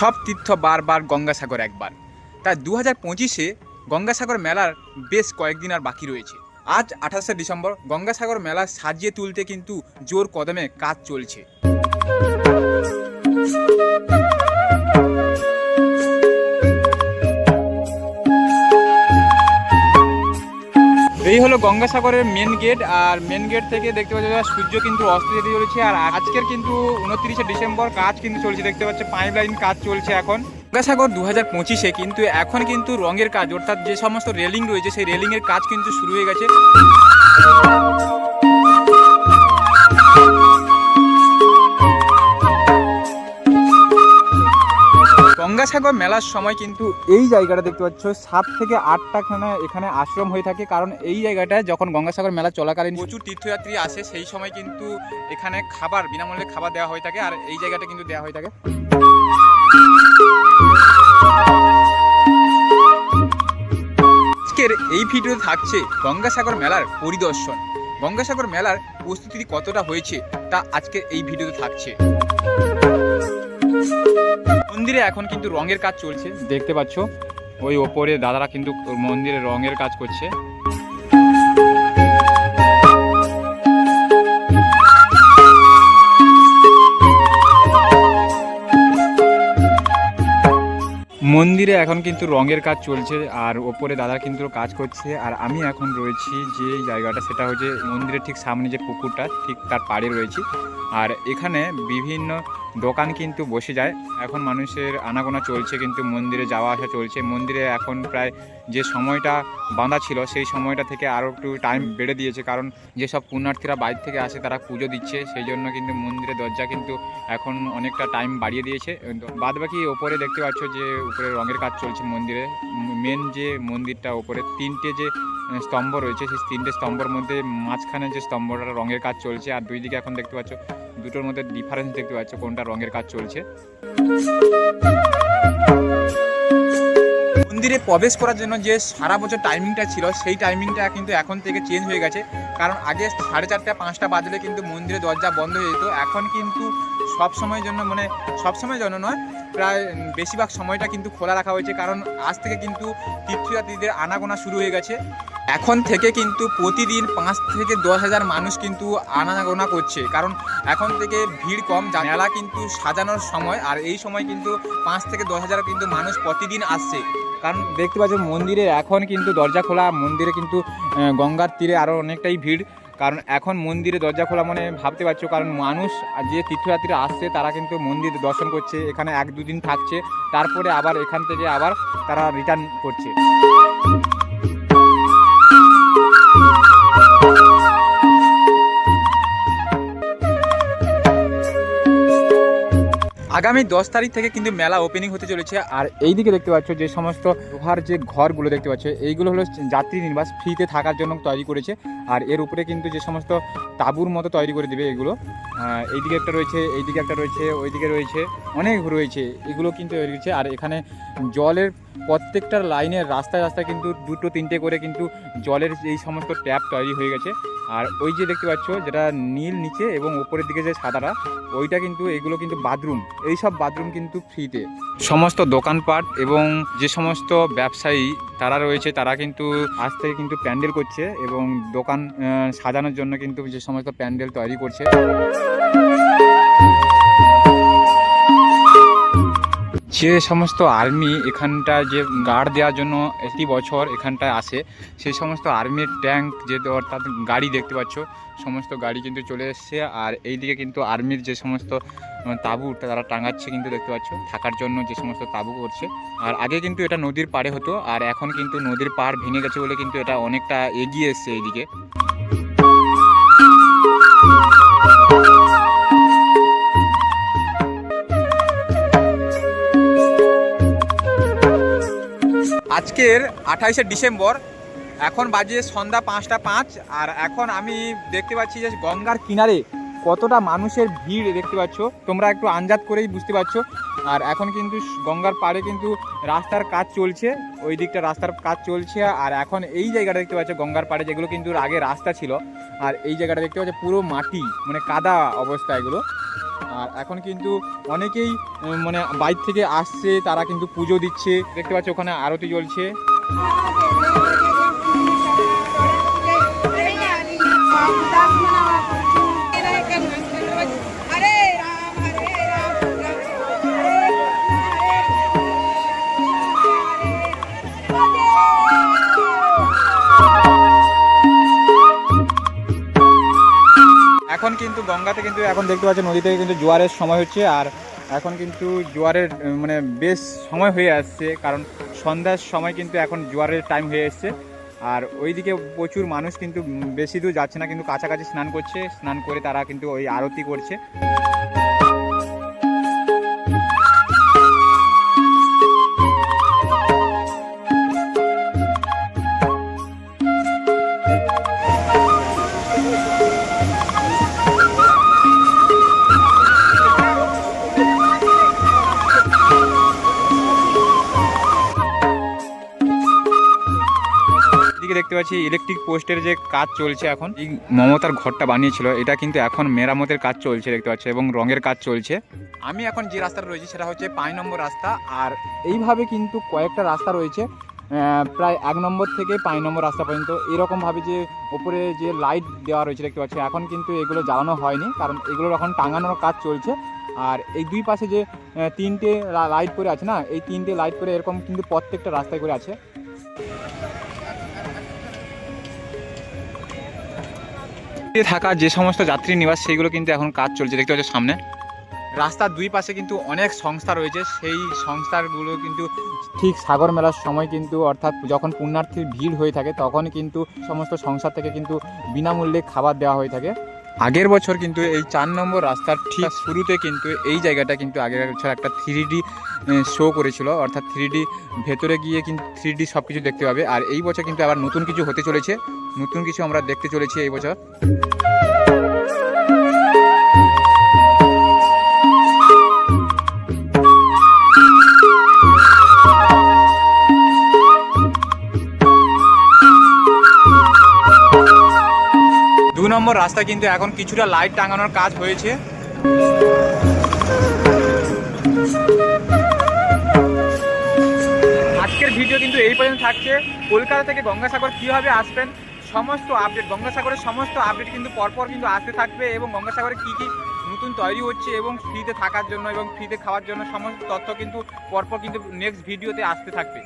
সব তীর্থ বারবার গঙ্গাসাগর একবার। তাই দু হাজার পঁচিশে গঙ্গাসাগর মেলার বেশ কয়েকদিন আর বাকি রয়েছে। আজ আঠাশে ডিসেম্বর গঙ্গাসাগর মেলা সাজিয়ে তুলতে কিন্তু জোর কদমে কাজ চলছে। এই হলো গঙ্গাসাগরের মেন গেট আর মেন গেট থেকে দেখতে পাচ্ছি সূর্য কিন্তু অস্ত যেতে চলেছে, আর আজকের কিন্তু উনত্রিশে ডিসেম্বর, কাজ কিন্তু চলছে। দেখতে পাচ্ছি পাইপ লাইন কাজ চলছে এখন। গঙ্গাসাগর দু হাজার পঁচিশে কিন্তু, এখন কিন্তু রঙের কাজ, অর্থাৎ যে সমস্ত রেলিং রয়েছে, সেই রেলিংয়ের কাজ কিন্তু শুরু হয়ে গেছে। গঙ্গাসাগর মেলার সময় কিন্তু এই জায়গাটা দেখতে পাচ্ছ, সাত থেকে আটটা খানে এখানে আশ্রম হয়ে থাকে। কারণ এই জায়গাটায় যখন গঙ্গাসাগর মেলা চলাকালীন প্রচুর তীর্থযাত্রী আসে, সেই সময় কিন্তু এখানে খাবার, বিনামূল্যে খাবার দেওয়া হয়ে থাকে। আর এই জায়গাটা কিন্তু দেওয়া হয়ে থাকে। আজকের এই ভিডিওতে থাকছে গঙ্গাসাগর মেলার পরিদর্শন। গঙ্গাসাগর মেলার প্রস্তুতি কতটা হয়েছে তা আজকের এই ভিডিওতে থাকছে। মন্দিরে এখন কিন্তু রঙের কাজ চলছে। দেখতে পাচ্ছ, ওই ওপরে দাদারা কিন্তু মন্দিরে রঙের কাজ করছে। মন্দিরে এখন কিন্তু রঙের কাজ চলছে, আর ওপরে দাদা কিন্তু কাজ করছে। আর আমি এখন রয়েছি যে জায়গাটা, সেটা হচ্ছে মন্দিরের ঠিক সামনে যে পুকুরটা, ঠিক তার পাড়ে রয়েছি। আর এখানে বিভিন্ন দোকান কিন্তু বসে যায়। এখন মানুষের আনাগোনা চলছে, কিন্তু মন্দিরে যাওয়া আসা চলছে। মন্দিরে এখন প্রায় যে সময়টা বাঁধা ছিল, সেই সময়টা থেকে আরও একটু টাইম বেড়ে দিয়েছে। কারণ যেসব পুণ্যার্থীরা বাইরে থেকে আসে, তারা পুজো দিচ্ছে। সেই জন্য কিন্তু মন্দিরের দরজা কিন্তু এখন অনেকটা টাইম বাড়িয়ে দিয়েছে। বাদ বাকি ওপরে দেখতে পাচ্ছ যে, উপরে রঙের কাজ চলছে মন্দিরে। মেন যে মন্দিরটা ওপরে, তিনটে যে স্তম্ভ রয়েছে, সেই তিনটে স্তম্ভর মধ্যে মাঝখানে যে স্তম্ভটা রঙের কাজ চলছে আর দুই দিকে এখন দেখতে পাচ্ছ, দুটোর মধ্যে ডিফারেন্স দেখতে পাচ্ছ কোনটা রঙের কাজ চলছে। মন্দিরে প্রবেশ করার জন্য যে সারা বছর টাইমিংটা ছিল, সেই টাইমিংটা কিন্তু এখন থেকে চেঞ্জ হয়ে গেছে। কারণ আগে সাড়ে চারটা, পাঁচটা বাজলে কিন্তু মন্দিরের দরজা বন্ধ হয়ে যেত। এখন কিন্তু সব সময়ের জন্য মানে সব সময়ের জন্য নয়, প্রায় বেশিরভাগ সময়টা কিন্তু খোলা রাখা হয়েছে। কারণ আজ থেকে কিন্তু তীর্থযাত্রীদের আনাগোনা শুরু হয়ে গেছে। এখন থেকে কিন্তু প্রতিদিন পাঁচ থেকে দশ হাজার মানুষ কিন্তু আনাগোনা করছে। কারণ এখন থেকে ভিড় কম মেলা কিন্তু সাজানোর সময়। আর এই সময় কিন্তু পাঁচ থেকে দশ হাজার কিন্তু মানুষ প্রতিদিন আসছে। কারণ দেখতে পাচ্ছ মন্দিরে এখন কিন্তু দরজা খোলা, মন্দিরে কিন্তু গঙ্গার তীরে আরও অনেকটাই ভিড়। কারণ এখন মন্দিরে দরজা খোলা মানে ভাবতে পারছ, কারণ মানুষ যে তীর্থযাত্রীরা আসছে তারা কিন্তু মন্দির দর্শন করছে, এখানে এক দুদিন থাকছে, তারপরে আবার এখান থেকে আবার তারা রিটার্ন করছে। আগামী দশ তারিখ থেকে কিন্তু মেলা ওপেনিং হতে চলেছে। আর এই দিকে দেখতে পাচ্ছ যে সমস্ত লোহার যে ঘরগুলো দেখতে পাচ্ছ, এইগুলো হলো যাত্রী নির্বাস ফ্রিতে থাকার জন্য তৈরি করেছে। আর এর উপরে কিন্তু যে সমস্ত তাঁবুর মতো তৈরি করে দেবে এগুলো। এইদিকে একটা রয়েছে, এইদিকে একটা রয়েছে, ওইদিকে রয়েছে, অনেক রয়েছে, এগুলো কিন্তু তৈরি হয়েছে। আর এখানে জলের প্রত্যেকটা লাইনের রাস্তায় রাস্তায় কিন্তু দুটো তিনটে করে কিন্তু জলের এই সমস্ত ট্যাপ তৈরি হয়ে গেছে। আর ওই যে দেখতে পাচ্ছ, যেটা নীল নিচে এবং ওপরের দিকে যে সাদাটা, ওইটা কিন্তু, এগুলো কিন্তু বাথরুম এই সব বাথরুম কিন্তু ফ্রিতে। সমস্ত দোকানপাট এবং যে সমস্ত ব্যবসায়ী তারা রয়েছে, তারা কিন্তু আজ থেকে কিন্তু প্যান্ডেল করছে এবং দোকান সাজানোর জন্য কিন্তু যে সমস্ত প্যান্ডেল তৈরি করছে। যে সমস্ত আর্মি এখানটা যে গার্ড দেওয়ার জন্য একটি বছর এখানটায় আসে, সেই সমস্ত আর্মির ট্যাঙ্ক যে অর্থাৎ গাড়ি দেখতে পাচ্ছ, সমস্ত গাড়ি কিন্তু চলে এসছে। আর এইদিকে কিন্তু আর্মির যে সমস্ত তাঁবু তারা টাঙাচ্ছে কিন্তু দেখতে পাচ্ছ, থাকার জন্য যে সমস্ত তাঁবু করছে। আর আগে কিন্তু এটা নদীর পাড়ে হতো, আর এখন কিন্তু নদীর পাড় ভেঙে গেছে বলে কিন্তু এটা অনেকটা এগিয়ে এসছে এইদিকে। আজকের আঠাইশে ডিসেম্বর, এখন বাজে সন্ধ্যা পাঁচটা পাঁচ, আর এখন আমি দেখতে পাচ্ছি যে গঙ্গার কিনারে কতটা মানুষের ভিড় দেখতে পাচ্ছ। তোমরা একটু আঞ্জাত করেই বুঝতে পারছ। আর এখন কিন্তু গঙ্গার পাড়ে কিন্তু রাস্তার কাজ চলছে, ওই দিকটা রাস্তার কাজ চলছে, আর এখন এই জায়গাটা দেখতে পাচ্ছ, গঙ্গার পাড়ে যেগুলো কিন্তু আগে রাস্তা ছিল। আর এই জায়গাটা দেখতে পাচ্ছ, পুরো মাটি মানে কাদা অবস্থা এগুলো। আর এখন কিন্তু অনেকেই মানে বাইর থেকে আসছে, তারা কিন্তু পুজো দিচ্ছে। দেখতে পাচ্ছি, ওখানে আরতি চলছে। কিন্তু গঙ্গাতে কিন্তু এখন দেখতে পাচ্ছি নদীতে কিন্তু জোয়ারের সময় হচ্ছে আর এখন কিন্তু জোয়ারের মানে বেশ সময় হয়ে আসছে, কারণ সন্ধ্যার সময় কিন্তু এখন জোয়ারের টাইম হয়ে এসছে। আর ওইদিকে প্রচুর মানুষ কিন্তু বেশি দূর যাচ্ছে না, কিন্তু কাছাকাছি স্নান করছে। স্নান করে তারা কিন্তু ওই আরতি করছে। পাচ্ছি ইলেকট্রিক পোস্টের যে কাজ চলছে এখন, এই মমতার ঘরটা বানিয়েছিল, এটা কিন্তু এখন মেরামতের কাজ চলছে, দেখতে পাচ্ছি, এবং রঙের কাজ চলছে। আমি এখন যে রাস্তাটা রয়েছে, সেটা হচ্ছে পাঁচ নম্বর রাস্তা, আর এইভাবে কিন্তু কয়েকটা রাস্তা রয়েছে প্রায় এক নম্বর থেকে পাঁচ নম্বর রাস্তা পর্যন্ত। এরকমভাবে যে ওপরে যে লাইট দেওয়া রয়েছে, দেখতে পাচ্ছি, এখন কিন্তু এগুলো জ্বালানো হয়নি, কারণ এগুলোর এখন টাঙানোর কাজ চলছে। আর এই দুই পাশে যে তিনটে লাইট করে আছে না, এই তিনটে লাইট করে এরকম কিন্তু প্রত্যেকটা রাস্তায় করে আছে। থাকা যে সমস্ত যাত্রী নিবাস, সেইগুলো কিন্তু এখন কাজ চলছে। দেখতে পাচ্ছ সামনে। রাস্তার দুই পাশে কিন্তু অনেক সংস্থা রয়েছে। সেই সংস্থাগুলো কিন্তু ঠিক সাগর মেলার সময় কিন্তু অর্থাৎ যখন পুণ্যার্থীর ভিড় হয়ে থাকে, তখন কিন্তু সমস্ত সংস্থা থেকে কিন্তু বিনামূল্যে খাবার দেওয়া হয়ে থাকে। আগের বছর কিন্তু এই চার নম্বর রাস্তার ঠিক শুরুতে কিন্তু এই জায়গাটা কিন্তু আগের বছর একটা থ্রি ডি শো করেছিল। অর্থাৎ থ্রি ডি ভেতরে গিয়ে কিন্তু থ্রি ডি সব কিছু দেখতে পাবে। আর এই বছর কিন্তু আবার নতুন কিছু হতে চলেছে। নতুন কিছু আমরা দেখতে চলেছি এই বছর। দু নম্বর রাস্তা কিন্তু এখন কিছুটা লাইট টাঙানোর কাজ হয়েছে। আজকের ভিডিও কিন্তু এই পর্যন্ত থাকছে। কলকাতা থেকে গঙ্গাসাগর কীভাবে আসবেন সমস্ত আপডেট গঙ্গাসাগরের সমস্ত আপডেট কিন্তু পরপর কিন্তু আসতে থাকবে এবং গঙ্গাসাগরে কী কী নতুন তৈরি হচ্ছে এবং ফ্রিতে থাকার জন্য এবং ফ্রিতে খাওয়ার জন্য সমস্ত তথ্য কিন্তু পরপর কিন্তু নেক্সট ভিডিওতে আসতে থাকবে।